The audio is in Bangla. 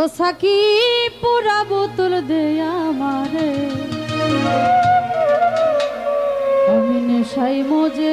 ও সাকি পুরা বোতল দেয়ামারে আমারে। আমি নেশাই মজে